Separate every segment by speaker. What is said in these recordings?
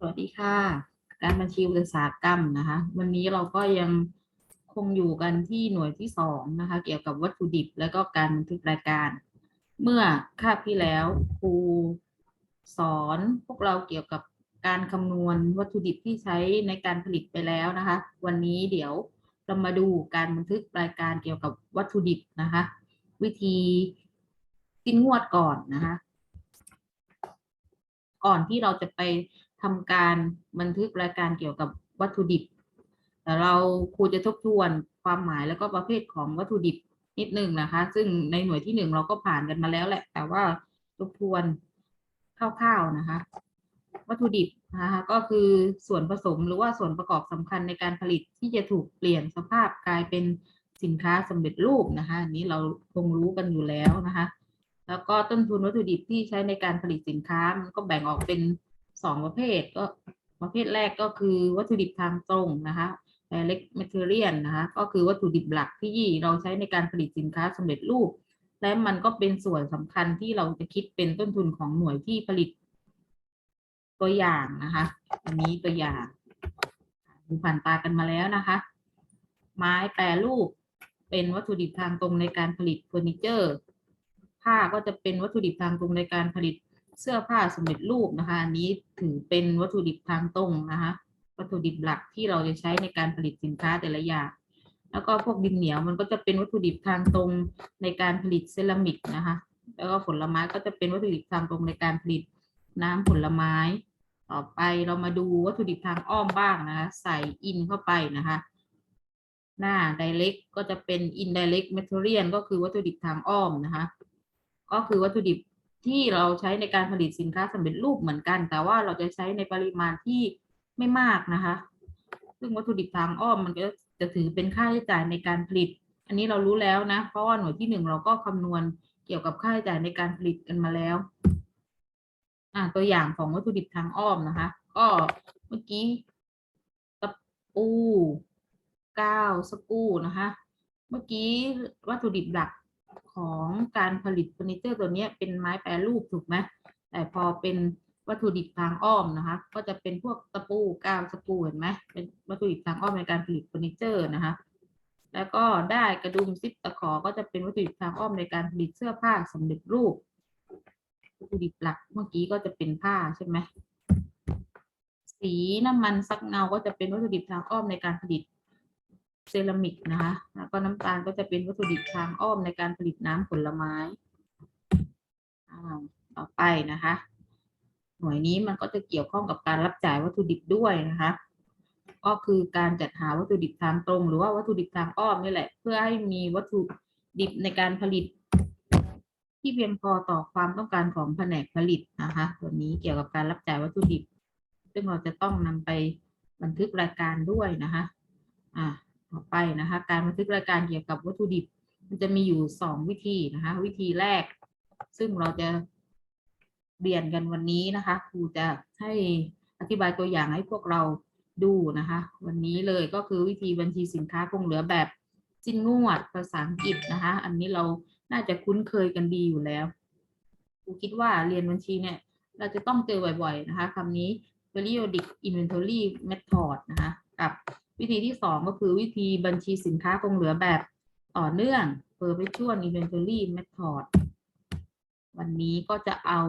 Speaker 1: สวัสดีค่ะ การบัญชีอุตสาหกรรมนะคะ วันนี้เราก็ยังคงอยู่กันที่หน่วยที่สองนะคะ เกี่ยวกับวัตถุดิบและก็การบันทึกรายการ เมื่อคาบที่แล้วครูสอนพวกเราเกี่ยวกับการคำนวณวัตถุดิบที่ใช้ในการผลิตไปแล้วนะคะ วันนี้เดี๋ยวเรามาดูการบันทึกรายการเกี่ยวกับวัตถุดิบนะคะ วิธีสิ้นงวดก่อนนะคะ ก่อนที่เราจะไป ทำการบันทึกรายการเกี่ยวกับวัตถุดิบ แต่เราครูจะทบทวนความหมายแล้วก็ประเภทของวัตถุดิบนิดหนึ่งนะคะ ซึ่งในหน่วยที่หนึ่งเราก็ผ่านกันมาแล้วแหละ แต่ว่าทบทวนคร่าวๆนะคะ วัตถุดิบนะคะก็คือส่วนผสมหรือว่าส่วนประกอบสำคัญในการผลิตที่จะถูกเปลี่ยนสภาพกลายเป็นสินค้าสำเร็จรูปนะคะอันนี้เราคงรู้กันอยู่แล้วนะคะ แล้วก็ต้นทุนวัตถุดิบที่ใช้ในการผลิตสินค้ามันก็แบ่งออกเป็น สองประเภทก็ประเภทแรกก็คือวัตถุดิบทางตรงนะคะ direct material นะคะ ก็คือวัตถุดิบหลักที่เราใช้ในการผลิตสินค้าสำเร็จรูป และมันก็เป็นส่วนสำคัญที่เราจะคิดเป็นต้นทุนของหน่วยที่ผลิต ตัวอย่างนะคะ อันนี้ตัวอย่างดูผ่านตากันมาแล้วนะคะ ไม้แปรรูปเป็นวัตถุดิบทางตรงในการผลิตเฟอร์นิเจอร์ผ้าก็จะเป็นวัตถุดิบทางตรงในการผลิต เสื้อผ้าสำเร็จรูปนะคะอันนี้ถือเป็นวัตถุดิบทางตรงนะคะวัตถุดิบหลักที่เราจะใช้ในการผลิตสินค้าแต่ละอย่างแล้วก็พวกดินเหนียวมันก็จะเป็นวัตถุดิบทางตรงในการผลิตเซรามิกนะคะ แล้วก็ผลไม้ก็จะเป็นวัตถุดิบทางตรงในการผลิตน้ำผลไม้ ต่อไปเรามาดูวัตถุดิบทางอ้อมบ้างนะคะ ใส่อินเข้าไปนะคะ หน้า direct ก็จะเป็น indirect material ก็คือวัตถุดิบทางอ้อมนะคะ ก็คือวัตถุดิบ ที่เราใช้ในการผลิตสินค้าสำเร็จรูปเหมือนกัน แต่ว่าเราจะใช้ในปริมาณที่ไม่มากนะคะ ซึ่งวัตถุดิบทางอ้อมมันก็จะถือเป็นค่าใช้จ่ายในการผลิต อันนี้เรารู้แล้วนะ เพราะว่าหน่วยที่หนึ่งเราก็คำนวณเกี่ยวกับค่าใช้จ่ายในการผลิตกันมาแล้วอ่าตัวอย่างของวัตถุดิบทางอ้อมนะคะ ก็เมื่อกี้ตะปูก้าวสกรูนะคะ เมื่อกี้วัตถุดิบหลัก ของการผลิตเฟอร์นิเจอร์ตัวนี้เป็นไม้แปรรูปถูกไหมแต่พอเป็นวัตถุดิบทางอ้อมนะคะ ก็จะเป็นพวกตะปูกาวสกรูเห็นไหมเป็นวัตถุดิบทางอ้อมในการผลิตเฟอร์นิเจอร์นะคะ แล้วก็ได้กระดุมซิปตะขอก็จะเป็นวัตถุดิบทางอ้อมในการผลิตเสื้อผ้าสำเร็จรูปวัตถุดิบหลักเมื่อกี้ก็จะเป็นผ้าใช่ไหมสีน้ำมันซักเงาก็จะเป็นวัตถุดิบทางอ้อมในการผลิต เซรามิกนะคะ แล้วก็น้ำตาลก็จะเป็นวัตถุดิบทางอ้อมในการผลิตน้ำผลไม้อ่าต่อไปนะคะ หน่วยนี้มันก็จะเกี่ยวข้องกับการรับจ่ายวัตถุดิบด้วยนะคะ ก็คือการจัดหาวัตถุดิบทางตรง หรือว่าวัตถุดิบทางอ้อมนี่แหละ เพื่อให้มีวัตถุดิบในการผลิต ที่เพียงพอต่อความต้องการของแผนกผลิตนะคะตัวนี้เกี่ยวกับการรับจ่ายวัตถุดิบ ซึ่งเราจะต้องนำไปบันทึกรายการด้วยนะคะ อ่า ต่อไปนะคะ การบันทึกรายการเกี่ยวกับวัตถุดิบ มันจะมีอยู่สองวิธีนะคะ วิธีแรก ซึ่งเราจะเรียนกันวันนี้นะคะครูจะให้อธิบายตัวอย่างให้พวกเราดูนะคะ วันนี้เลยก็คือวิธีบัญชีสินค้าคงเหลือแบบสิ้นงวดภาษาอังกฤษนะคะ อันนี้เราน่าจะคุ้นเคยกันดีอยู่แล้วครูคิดว่าเรียนบัญชีเนี่ย เราจะต้องเจอบ่อยๆนะคะคำนี้ periodic inventory method นะคะ กับ วิธีที่สองก็คือวิธีบัญชีสินค้าคงเหลือแบบต่อเนื่อง perpetual inventory method วันนี้ก็จะเอา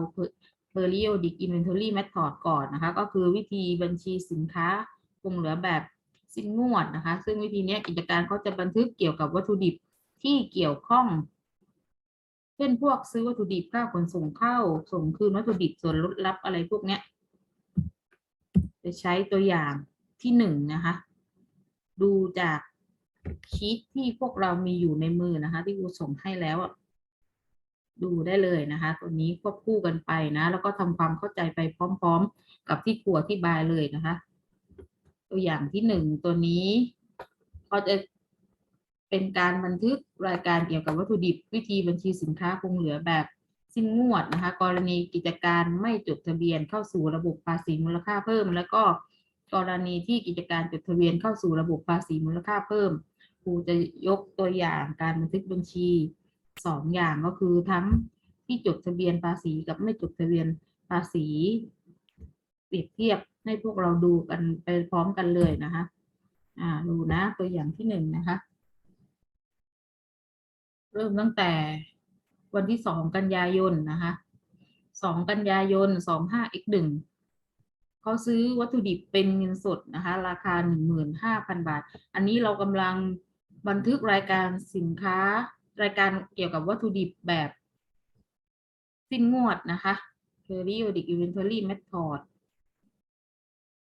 Speaker 1: periodic inventory method ก่อนนะคะ ก็คือวิธีบัญชีสินค้าคงเหลือแบบสิ้นงวดนะคะ ซึ่งวิธีนี้กิจการเขาจะบันทึกเกี่ยวกับวัตถุดิบที่เกี่ยวข้อง เช่นพวกซื้อวัตถุดิบค่าขนส่งเข้า ส่งคืนวัตถุดิบส่วนลดลับอะไรพวกเนี้ย จะใช้ตัวอย่างที่หนึ่งนะคะ ดูจากชีตที่พวกเรามีอยู่ในมือนะคะ ที่ครูส่งให้แล้วดูได้เลยนะคะตัวนี้ควบคู่กันไปนะ แล้วก็ทำความเข้าใจไปพร้อม ๆ กับที่ครูอธิบายเลยนะคะ ตัวอย่างที่หนึ่งตัวนี้ก็จะเป็นการบันทึกรายการเกี่ยวกับวัตถุดิบ วิธีบัญชีสินค้าคงเหลือแบบสิ้นงวดนะคะ กรณีกิจการไม่จดทะเบียนเข้าสู่ระบบภาษีมูลค่าเพิ่ม แล้วก็ กรณีที่กิจการจดทะเบียนเข้าสู่ระบบภาษีมูลค่าเพิ่ม ครูจะยกตัวอย่างการบันทึกบัญชีสองอย่างก็คือทั้งที่จดทะเบียนภาษีกับไม่จดทะเบียนภาษี เปรียบเทียบใให้พวกเราดูกันไปพร้อมกันเลยนะคะ อ่าดูนะตัวอย่างที่หนึ่งนะคะ เริ่มตั้งแต่วันที่สองกันยายนนะคะสองกันยายนสองห้า x หนึ่ง เขาซื้อวัตถุดิบเป็นเงินสดนะคะ ราคาหนึ่งหมื่นห้าพันบาท อันนี้เรากำลังบันทึกรายการสินค้า รายการเกี่ยวกับวัตถุดิบแบบ สิ้นงวดนะคะ periodic inventory method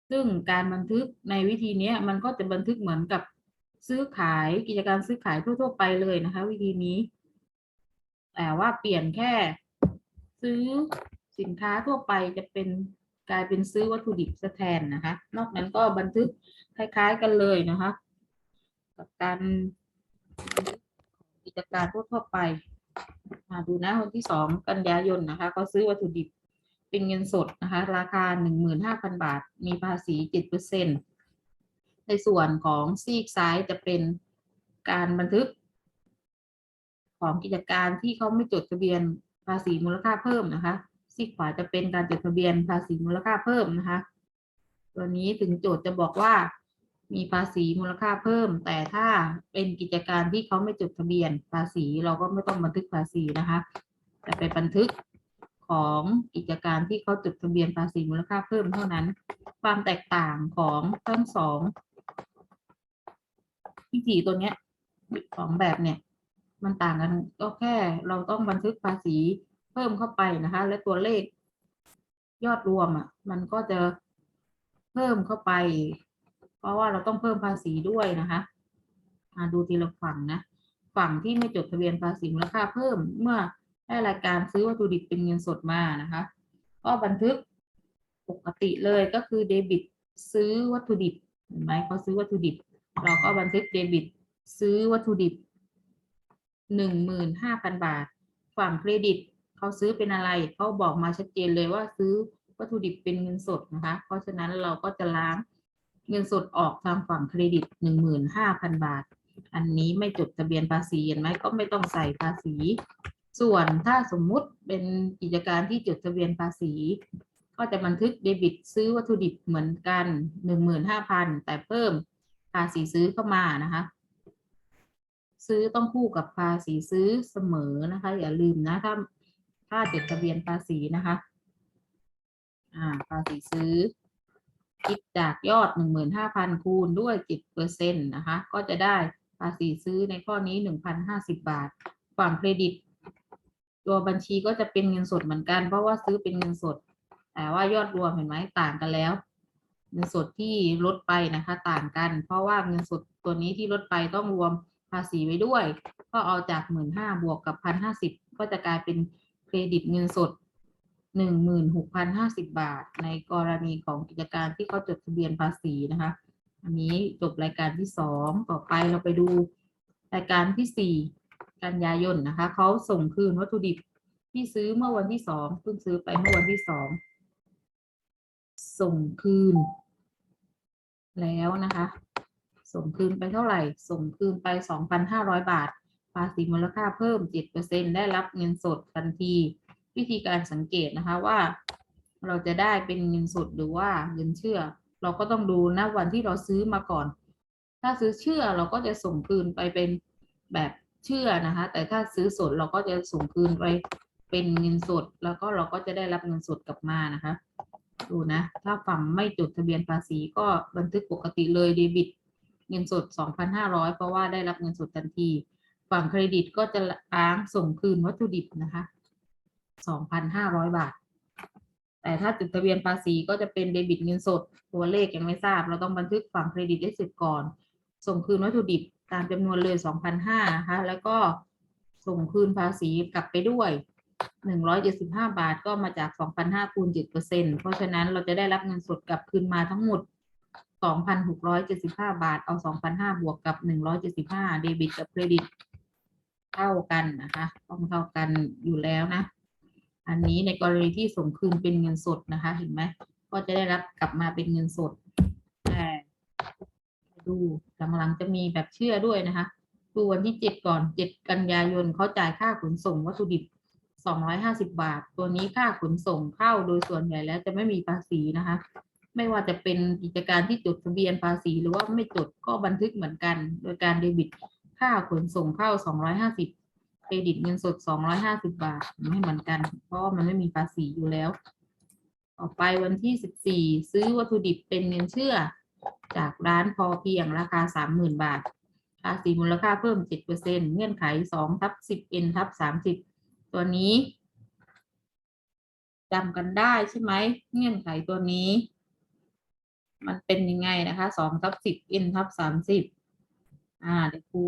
Speaker 1: ซึ่งการบันทึกในวิธีนี้มันก็จะบันทึกเหมือนกับซื้อขายกิจการซื้อขายทั่วๆไปเลยนะคะ วิธีนี้ แต่ว่าเปลี่ยนแค่ซื้อสินค้าทั่วไปจะเป็น กลายเป็นซื้อวัตถุดิบแทนนะคะ นอกนั้นก็บันทึกคล้ายๆกันเลยนะคะ กับการกิจการทั่วๆไปมาดูนะวันที่สองกันยายนนะคะเขาซื้อวัตถุดิบเป็นเงินสดนะคะ ราคาหนึ่งหมื่นห้าพันบาท มีภาษีเจ็ดเปอร์เซ็นในส่วนของซีกซ้ายจะเป็นการบันทึก ของกิจการที่เขาไม่จดทะเบียนภาษีมูลค่าเพิ่มนะคะ ซีกขวาจะเป็นการจดทะเบียนภาษีมูลค่าเพิ่มนะคะ ตัวนี้ถึงโจทย์จะบอกว่ามีภาษีมูลค่าเพิ่ม แต่ถ้าเป็นกิจการที่เขาไม่จดทะเบียนภาษี เราก็ไม่ต้องบันทึกภาษีนะคะแต่ไปบันทึกของกิจการที่เขาจดทะเบียนภาษีมูลค่าเพิ่มเท่านั้น ความแตกต่างของทั้งสองวิธีตัวเนี้ยสองแบบเนี่ย มันต่างกันก็แค่เราต้องบันทึกภาษี เพิ่มเข้าไปนะคะ และตัวเลขยอดรวมอะ มันก็จะเพิ่มเข้าไป เพราะว่าเราต้องเพิ่มภาษีด้วยนะคะมาดูทีละฝั่งนะ ฝั่งที่ไม่จดทะเบียนภาษีมูลค่าเพิ่มเมื่อได้รายการซื้อวัตถุดิบเป็นเงินสดมานะคะ ก็บันทึกปกติเลยก็คือเดบิตซื้อวัตถุดิบเห็นไหมเขาซื้อวัตถุดิบ เราก็บันทึกเดบิตซื้อวัตถุดิบหนึ่งหมื่นห้าพันบาท ฝั่งเครดิต เขาซื้อเป็นอะไรเขาบอกมาชัดเจนเลยว่าซื้อวัตถุดิบเป็นเงินสดนะคะ เพราะฉะนั้นเราก็จะล้างเงินสดออกทางฝั่งเครดิตหนึ่งหมื่นห้าพันบาท อันนี้ไม่จดทะเบียนภาษีเห็นไหมก็ไม่ต้องใส่ภาษี ส่วนถ้าสมมุติเป็นกิจการที่จดทะเบียนภาษี ก็จะบันทึกเดบิตซื้อวัตถุดิบเหมือนกันหนึ่งหมื่นห้าพันแต่เพิ่มภาษีซื้อเข้ามานะคะ ซื้อต้องคู่กับภาษีซื้อเสมอนะคะ อย่าลืมนะถ้า ถ้าจดทะเบียนภาษีนะคะอ่าภาษีซื้อ คิดจากยอดหนึ่งหมื่นห้าพันคูณด้วยเจ็ดเปอร์เซ็นต์นะคะ ก็จะได้ภาษีซื้อในข้อนี้หนึ่งพันห้าสิบบาท ฝั่งเครดิต ตัวบัญชีก็จะเป็นเงินสดเหมือนกัน เพราะว่าซื้อเป็นเงินสด แต่ว่ายอดรวมเห็นไหมต่างกันแล้ว เงินสดที่ลดไปนะคะ ต่างกัน เพราะว่าเงินสดตัวนี้ที่ลดไปต้องรวมภาษีไว้ด้วย ก็เอาจากหมื่นห้าบวกกับพันห้าสิบก็จะกลายเป็น เครดิตเงินสดหนึ่งหมื่นหกพันห้าสิบบาท ในกรณีของกิจการที่เขาจดทะเบียนภาษีนะคะ อันนี้จบรายการที่สองต่อไปเราไปดูรายการที่สี่กันยายนนะคะ เขาส่งคืนวัตถุดิบที่ซื้อเมื่อวันที่สองเพิ่งซื้อไปเมื่อวันที่สองส่งคืน แล้วนะคะ ส่งคืนไปเท่าไหร่ ส่งคืนไปสองพันห้าร้อยบาทาษีมูลค่าเพิ่มเจ็ดเปอร์เซ็นได้รับเงินสดทันที วิธีการสังเกตนะคะว่า เราจะได้เป็นเงินสดหรือว่าเงินเชื่อ เราก็ต้องดูนะวันที่เราซื้อมาก่อน ถ้าซื้อเชื่อเราก็จะส่งคืนไปเป็นแบบเชื่อนะคะ แต่ถ้าซื้อสดเราก็จะส่งคืนไปเป็นเงินสด แล้วก็เราก็จะได้รับเงินสดกลับมานะคะ ดูนะ ถ้าฝั่งไม่จดทะเบียนภาษีก็บันทึกปกติเลยเดบิตเงินสด 2,500 เพราะว่าได้รับเงินสดทันที ฝั่งเครดิตก็จะล้างส่งคืนวัตถุดิบนะคะ2,500บาท แต่ถ้าจดทะเบียนภาษีก็จะเป็นเดบิตเงินสด ตัวเลขยังไม่ทราบ เราต้องบันทึกฝั่งเครดิตได้เสร็จก่อน ส่งคืนวัตถุดิบตามจำนวนเลย2,500นะคะ แล้วก็ส่งคืนภาษีกลับไปด้วย175บาทก็มาจาก2,500คูณ7%เพราะฉะนั้นเราจะได้รับเงินสดกลับคืนมาทั้งหมด2,675บาท เอา2,500บวกกับ175เดบิตกับเครดิต เท่ากันนะคะต้องเท่ากันอยู่แล้วนะ อันนี้ในกรณีที่ส่งคืนเป็นเงินสดนะคะ เห็นไหมก็จะได้รับกลับมาเป็นเงินสดแต่ดูหลังๆจะมีแบบเชื่อด้วยนะคะดูวันที่7ก่อน7กันยายนเขาจ่ายค่าขนส่งวัตถุดิบ250บาท ตัวนี้ค่าขนส่งเข้าโดยส่วนใหญ่แล้วจะไม่มีภาษีนะคะ ไม่ว่าจะเป็นกิจการที่จดทะเบียนภาษี หรือว่าไม่จดก็บันทึกเหมือนกัน โดยการเดบิต ค่าขนส่งเข้า250เครดิตเงินสด250บาทไม่เหมือนกัน เพราะมันไม่มีภาษีอยู่แล้ว ต่อไปวันที่14ซื้อวัตถุดิบเป็นเงินเชื่อ จากร้านพอเพียงราคา30,000บาท ภาษีมูลค่าเพิ่ม7%เงื่อนไข2ทับ10 n ทับ30ตัวนี้จำกันได้ใช่ไหมเงื่อนไขตัวนี้ มันเป็นยังไงนะคะ2ทับ10 n ทับ30อ่าเดี๋ยวครู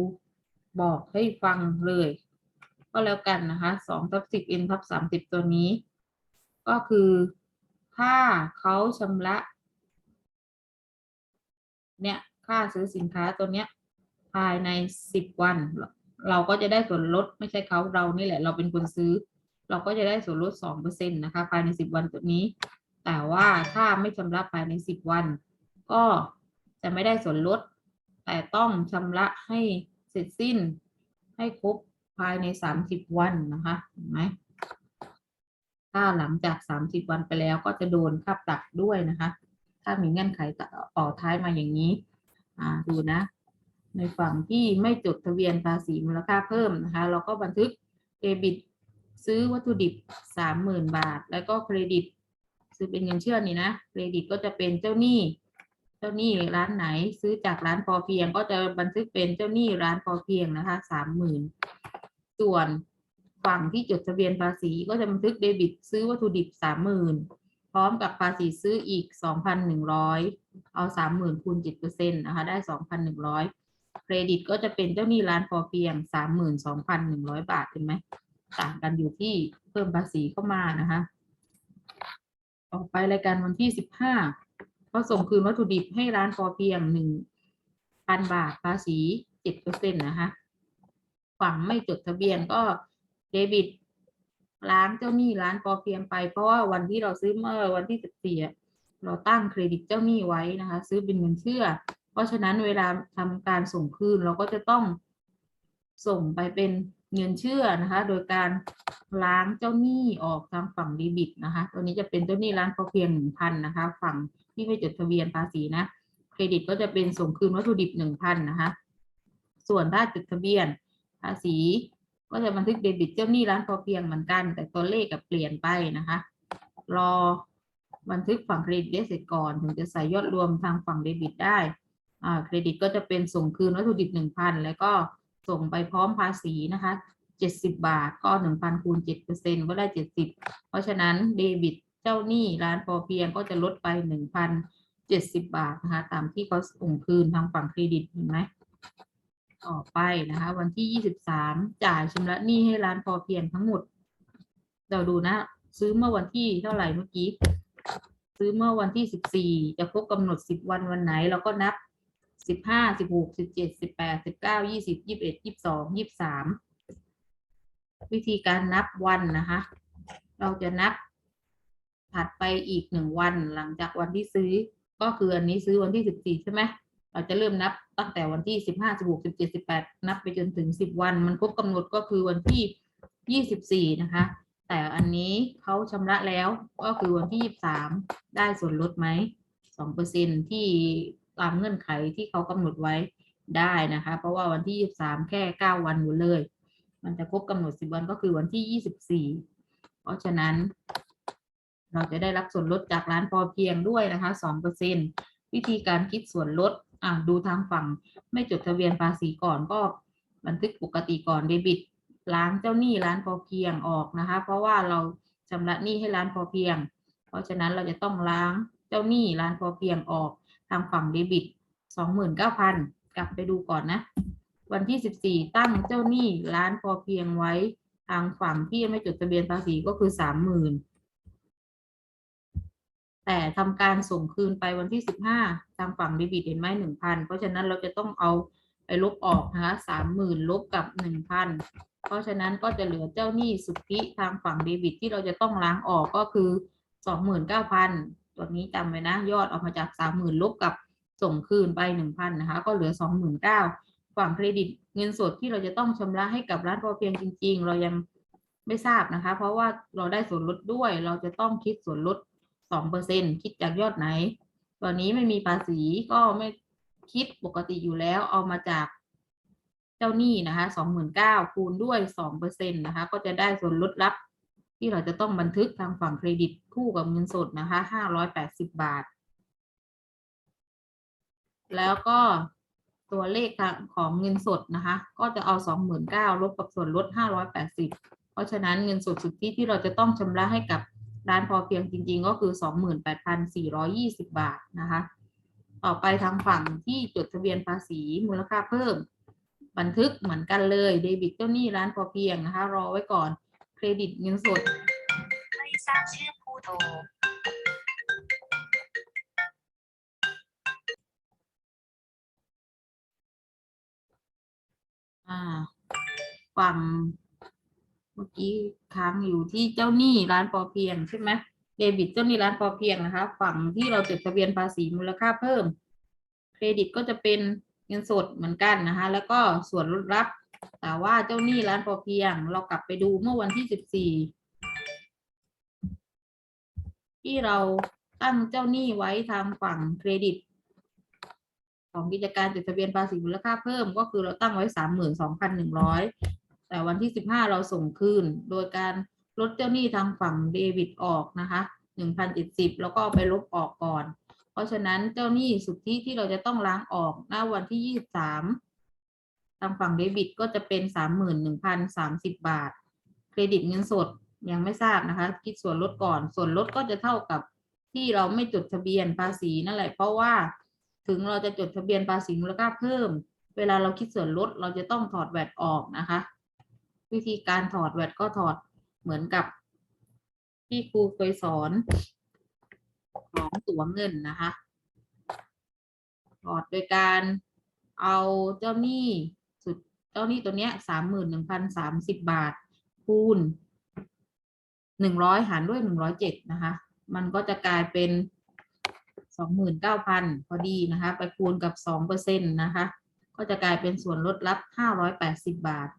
Speaker 1: บอกให้ฟังเลย ก็แล้วกันนะคะ2ทับ10 n ทับ30ตัวนี้ ก็คือถ้าเขาชำระ เนี่ย ค่าซื้อสินค้าตัวเนี้ย ภายในสิบวัน เราก็จะได้ส่วนลดไม่ใช่เขาเรานี่แหละ เราเป็นคนซื้อ เราก็จะได้ส่วนลดสองเปอร์เซ็นต์นะคะ ภายในสิบวันตัวนี้ แต่ว่าถ้าไม่ชำระภายในสิบวัน ก็จะไม่ได้ส่วนลด แต่ต้องชำระให้ เสร็จสิ้นให้ครบภายในสามสิบวันนะคะเห็นไหมถ้าหลังจากสามสิบวันไปแล้วก็จะโดนค่าปรับด้วยนะคะ ถ้ามีเงื่อนไขต่อท้ายมาอย่างนี้ดูนะ ในฝั่งที่ไม่จดทะเบียนภาษีมูลค่าเพิ่มนะคะ เราก็บันทึกเดบิตซื้อวัตถุดิบสามหมื่นบาท แล้วก็เครดิต ซื้อเป็นเงินเชื่อนี่นะ เครดิตก็จะเป็นเจ้าหนี้ เจ้าหนี้ร้านไหนซื้อจากร้านพอเพียง ก็จะบันทึกเป็นเจ้าหนี้ร้านพอเพียงนะคะสามหมื่นส่วนฝั่งที่จดทะเบียนภาษีก็จะบันทึกเดบิตซื้อวัตถุดิบสามหมื่นพร้อมกับภาษีซื้ออีกสองพันหนึ่งร้อยเอาสามหมื่นคูณเจ็ดเปอร์เซ็นต์นะคะได้สองพันหนึ่งร้อยเครดิตก็จะเป็นเจ้าหนี้ร้านพอเพียงสามหมื่นสองพันหนึ่งร้อยบาทเห็นไหมต่างกันอยู่ที่เพิ่มภาษีเข้ามานะคะต่อไปรายการวันที่สิบห้า ก็ส่งคืนวัตถุดิบให้ร้านพอเพียงหนึ่งพันบาทภาษีเจ็ดเปอร์เซ็นต์นะคะ ฝั่งไม่จดทะเบียนก็เดบิตล้างเจ้าหนี้ร้านพอเพียงไป เพราะว่าวันที่เราซื้อเมื่อวันที่สิบสี่เราตั้งเครดิตเจ้าหนี้ไว้นะคะ ซื้อเป็นเงินเชื่อ เพราะฉะนั้นเวลาทำการส่งคืนเราก็จะต้องส่งไปเป็นเงินเชื่อนะคะ โดยการล้างเจ้าหนี้ออกทางฝั่งเดบิตนะคะ ตัวนี้จะเป็นเจ้าหนี้ร้านพอเพียงหนึ่งพันนะคะ ฝั่ง ที่ไม่จดทะเบียนภาษีนะ เครดิตก็จะเป็นส่งคืนวัตถุดิบหนึ่งพันนะคะ ส่วนถ้าจดทะเบียนภาษี ก็จะบันทึกเดบิตเจ้าหนี้ร้านพอเพียงเหมือนกัน แต่ตัวเลขกับเปลี่ยนไปนะคะ รอบันทึกฝั่งเครดิตได้เสร็จก่อน ถึงจะใส่ยอดรวมทางฝั่งเดบิตได้เครดิตก็จะเป็นส่งคืนวัตถุดิบหนึ่งพันแล้วก็ส่งไปพร้อมภาษีนะคะเจ็ดสิบบาทก็หนึ่งพันคูณเจ็ดเปอร์เซ็นก็ได้เจ็ดสิบเพราะฉะนั้นเดบิต เจ้าหนี้ร้านพอเพียงก็จะลดไปหนึ่งพันเจ็ดสิบบาทนะคะตามที่เขาส่งคืนทางฝั่งเครดิตเห็นไหมต่อไปนะคะ วันที่ยี่สิบสามจ่ายชำระหนี้ให้ร้านพอเพียงทั้งหมด เราดูนะ ซื้อเมื่อวันที่เท่าไหร่เมื่อกี้ ซื้อเมื่อวันที่สิบสี่จะครบกำหนดสิบวันวันไหนเราก็นับสิบห้าสิบหกสิบเจ็ดสิบแปดสิบเก้ายี่สิบยี่สิบเอ็ดยี่สิบสองยี่สิบสามวิธีการนับวันนะคะ เราจะนับ ถัดไปอีกหนึ่งวันหลังจากวันที่ซื้อ ก็คืออันนี้ซื้อวันที่สิบสี่ใช่ไหมเราจะเริ่มนับตั้งแต่วันที่สิบห้าสิบหกสิบเจ็ดสิบแปดนับไปจนถึงสิบวัน มันครบกำหนดก็คือวันที่ยี่สิบสี่นะคะ แต่อันนี้เขาชำระแล้วก็คือวันที่ยี่สามได้ส่วนลดไหมสองเปอร์เซ็นที่ตามเงื่อนไขที่เขากำหนดไว้ได้นะคะ เพราะว่าวันที่ยี่สามแค่เก้าวันอยู่เลย มันจะครบกำหนดสิบวันก็คือวันที่ยี่สิบสี่เพราะฉะนั้น เราจะได้รับส่วนลดจากร้านพอเพียงด้วยนะคะสองเปอร์เซ็นวิธีการคิดส่วนลดอะดูทางฝั่งไม่จดทะเบียนภาษีก่อนก็บันทึกปกติก่อนเดบิตล้างเจ้าหนี้ร้านพอเพียงออกนะคะ เพราะว่าเราชำระหนี้ให้ร้านพอเพียง เพราะฉะนั้นเราจะต้องล้างเจ้าหนี้ร้านพอเพียงออกทางฝั่งเดบิตสองหมื่นเก้าพันกลับไปดูก่อนนะ วันที่สิบสี่ตั้งเจ้าหนี้ร้านพอเพียงไว้ทางฝั่งที่ไม่จดทะเบียนภาษีก็คือสามหมื่น แต่ทำการส่งคืนไปวันที่สิบห้าทางฝั่งเดบิตเห็นไหมหนึ่งพันเพราะฉะนั้นเราจะต้องเอาไปลบออกนะคะสามหมื่นลบกับหนึ่งพันเพราะฉะนั้นก็จะเหลือเจ้าหนี้สุทธิทางฝั่งเดบิต ที่เราจะต้องล้างออกก็คือสองหมื่นเก้าพันตัวนี้จำไว้นะ ยอดออกมาจากสามหมื่นลบกับส่งคืนไปหนึ่งพันนะคะ ก็เหลือสองหมื่นเก้าฝั่งเครดิตเงินสดที่เราจะต้องชำระให้กับร้านพอเพียงจริง ๆ เรายังไม่ทราบนะคะ เพราะว่าเราได้ส่วนลดด้วยเราจะต้องคิดส่วนลด สองเปอร์เซ็นคิดจากยอดไหนตัวนี้ไม่มีภาษีก็ไม่คิดปกติอยู่แล้วเอามาจากเจ้าหนี้นะคะสองหมื่นเก้าคูณด้วยสองเปอร์เซ็นนะคะ ก็จะได้ส่วนลดลับที่เราจะต้องบันทึกทางฝั่งเครดิตคู่กับเงินสดนะคะห้าร้อยแปดสิบบาท แล้วก็ตัวเลขของเงินสดนะคะ ก็จะเอาสองหมื่นเก้าลบกับส่วนลดห้าร้อยแปดสิบเพราะฉะนั้นเงินสดสุทธิที่เราจะต้องชำระให้กับ ร้านพอเพียงจริง ๆ ก็คือสองหมื่นแปดพันสี่ร้อยี่สิบบาทนะคะ ต่อไปทางฝั่งที่จดทะเบียนภาษีมูลค่าเพิ่ม บันทึกเหมือนกันเลยเดบิตเจ้าหนี้ร้านพอเพียงนะคะ รอไว้ก่อนเครดิตเงินสด
Speaker 2: ไม่ทราบชื่อผู้โทร
Speaker 1: อ่าฝั่ง เมื่อกี้ค้างอยู่ที่เจ้าหนี้ร้านพอเพียงใช่ไหมเดบิตเจ้าหนี้ร้านพอเพียงนะคะ ฝั่งที่เราจดทะเบียนภาษีมูลค่าเพิ่ม เครดิตก็จะเป็นเงินสดเหมือนกันนะคะ แล้วก็ส่วนลดรับ แต่ว่าเจ้าหนี้ร้านพอเพียง เรากลับไปดูเมื่อวันที่สิบสี่ที่เราตั้งเจ้าหนี้ไว้ทางฝั่งเครดิต ของกิจการจดทะเบียนภาษีมูลค่าเพิ่มก็คือเราตั้งไว้สามหมื่นสองพันหนึ่งร้อย แต่วันที่สิบห้าเราส่งคืน โดยการลดเจ้าหนี้ทางฝั่งเดบิตออกนะคะหนึ่งพันเจ็ดสิบแล้วก็ไปลบออกก่อน เพราะฉะนั้นเจ้าหนี้สุทธิที่เราจะต้องล้างออกณวันที่ยี่สิบสามทางฝั่งเดบิตก็จะเป็นสามหมื่นหนึ่งพันสามสิบบาท เครดิตเงินสดยังไม่ทราบนะคะ คิดส่วนลดก่อน ส่วนลดก็จะเท่ากับที่เราไม่จดทะเบียนภาษีนั่นแหละ เพราะว่าถึงเราจะจดทะเบียนภาษีมูลค่าเพิ่ม เวลาเราคิดส่วนลดเราจะต้องถอดแวดออกนะคะ วิธีการถอดแวดก็ถอดเหมือนกับที่ครูเคยสอนของตั๋วเงินนะคะถอดโดยการเอาเจ้าหนี้สุดเจ้าหนี้ตัวเนี้ยสามหมื่นหนึ่งพันสามสิบบาท คูณหนึ่งร้อยหารด้วยหนึ่งร้อยเจ็ดนะคะ มันก็จะกลายเป็นสองหมื่นเก้าพันพอดีนะคะ ไปคูณกับสองเปอร์เซ็นต์นะคะ ก็จะกลายเป็นส่วนลดลับห้าร้อยแปดสิบบาท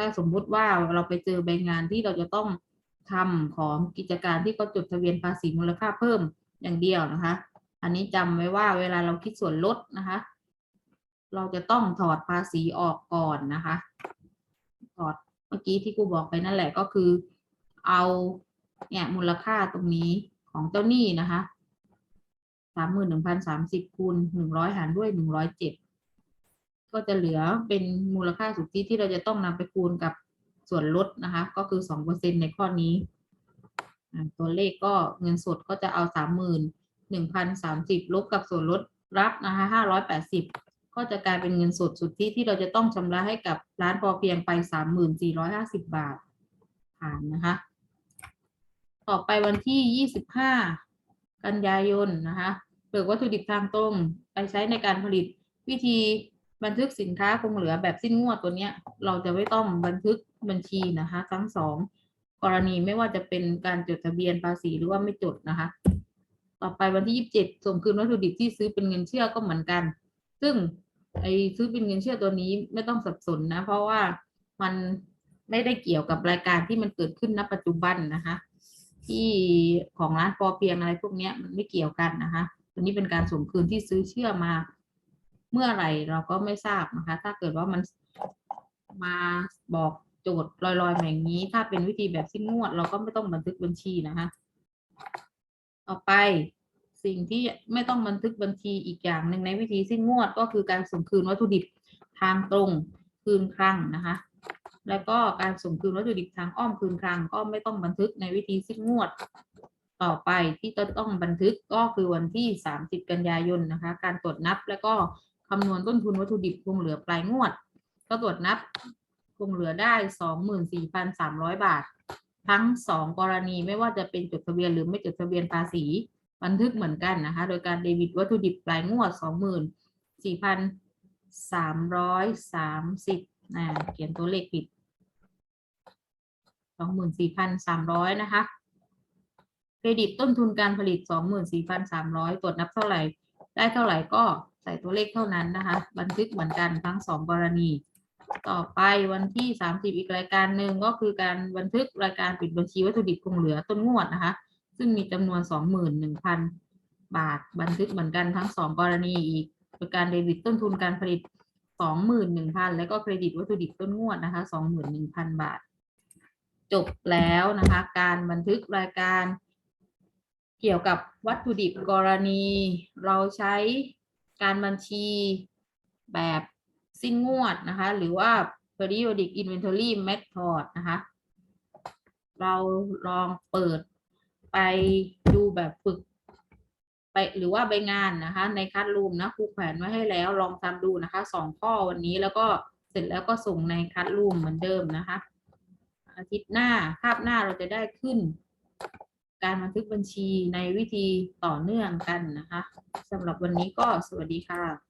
Speaker 1: ถ้าสมมุติว่าเราไปเจอใบงานที่เราจะต้องทำของกิจการที่เขาจดทะเบียนภาษีมูลค่าเพิ่มอย่างเดียวนะคะ อันนี้จำไว้ว่าเวลาเราคิดส่วนลดนะคะ เราจะต้องถอดภาษีออกก่อนนะคะ ถอดเมื่อกี้ที่กูบอกไปนั่นแหละก็คือ เอาเนี่ยมูลค่าตรงนี้ของเจ้าหนี้นะคะสามหมื่นหนึ่งพันสามสิบคูณหนึ่งร้อยหารด้วยหนึ่งร้อยเจ็ด ก็จะเหลือเป็นมูลค่าสุทธิที่เราจะต้องนำไปคูณกับส่วนลดนะคะ ก็คือสองเปอร์เซ็นในข้อนี้ ตัวเลขก็เงินสดก็จะเอาสามหมื่นหนึ่งพันสามสิบลบกับส่วนลดรับนะคะห้าร้อยแปดสิบก็จะกลายเป็นเงินสดสุทธิที่เราจะต้องชำระให้กับร้านพอเพียงไปสามหมื่นสี่ร้อยห้าสิบบาทผ่านนะคะ ต่อไปวันที่ยี่สิบห้ากันยายนนะคะเบิกวัตถุดิบทางตรง ไปใช้ในการผลิตวิธี บันทึกสินค้าคงเหลือแบบสิ้นงวดตัวเนี้ย เราจะไม่ต้องบันทึกบัญชีนะคะ ทั้งสองกรณีไม่ว่าจะเป็นการจดทะเบียนภาษีหรือว่าไม่จดนะคะ ต่อไปวันที่ยี่สิบเจ็ดส่งคืนวัตถุดิบที่ซื้อเป็นเงินเชื่อก็เหมือนกัน ซึ่งไอ้ซื้อเป็นเงินเชื่อตัวนี้ไม่ต้องสับสนนะ เพราะว่ามันไม่ได้เกี่ยวกับรายการที่มันเกิดขึ้นณปัจจุบันนะคะ ที่ของร้านปอเปียงอะไรพวกนี้มันไม่เกี่ยวกันนะคะตัวนี้เป็นการส่งคืนที่ซื้อเชื่อมา เมื่อไหร่เราก็ไม่ทราบนะคะ ถ้าเกิดว่ามันมาบอกโจทย์ลอยๆมาอย่างนี้ ถ้าเป็นวิธีแบบสิ้นงวด เราก็ไม่ต้องบันทึกบัญชีนะคะ ต่อไปสิ่งที่ไม่ต้องบันทึกบัญชีอีกอย่างหนึ่งในวิธีสิ้นงวดก็คือการส่งคืนวัตถุดิบทางตรงคืนคลังนะคะ แล้วก็การส่งคืนวัตถุดิบทางอ้อมคืนคลังก็ไม่ต้องบันทึกในวิธีสิ้นงวด ต่อไปที่จะต้องบันทึกก็คือวันที่ 30 กันยายนนะคะ การตรวจนับแล้วก็ คำนวณต้นทุนวัตถุดิบคงเหลือปลายงวด ก็ตรวจนับคงเหลือได้ 24,300 บาท ทั้งสองกรณีไม่ว่าจะเป็นจดทะเบียนหรือไม่จดทะเบียนภาษี บันทึกเหมือนกันนะคะ โดยการเดบิตวัตถุดิบปลายงวด 24,330นะเขียนตัวเลขผิด 24,300 นะคะเครดิตต้นทุนการผลิต 24,300 ตรวจนับเท่าไหร่ ได้เท่าไหร่ก็ ใส่ตัวเลขเท่านั้นนะคะ บันทึกเหมือนกันทั้งสองกรณี ต่อไปวันที่สามสิบอีกรายการหนึ่งก็คือการบันทึกรายการปิดบัญชีวัตถุดิบคงเหลือต้นงวดนะคะ ซึ่งมีจำนวนสองหมื่นหนึ่งพันบาท บันทึกเหมือนกันทั้งสองกรณีอีกป็นการเดบิตต้นทุนการผลิตสองหมื่นหนึ่งพันแล้วก็เครดิตวัตถุดิบต้นงวดนะคะสองหมื่นหนึ่งพันบาท จบแล้วนะคะ การบันทึกรายการเกี่ยวกับวัตถุดิบกรณี เราใช้ การบัญชีแบบสิ้นงวดนะคะ หรือว่า periodic inventory method นะคะ เราลองเปิดไปดูแบบฝึก ไปหรือว่าใบงานนะคะ ในคัดรูมนะครูแขวนไว้ให้แล้วลองทำดูนะคะสองข้อวันนี้แล้วก็เสร็จแล้วก็ส่งในคัดรูมเหมือนเดิมนะคะ อาทิตย์หน้าคาบหน้าเราจะได้ขึ้น การบันทึกบัญชีในวิธีต่อเนื่องกันนะคะสำหรับวันนี้ก็สวัสดีค่ะ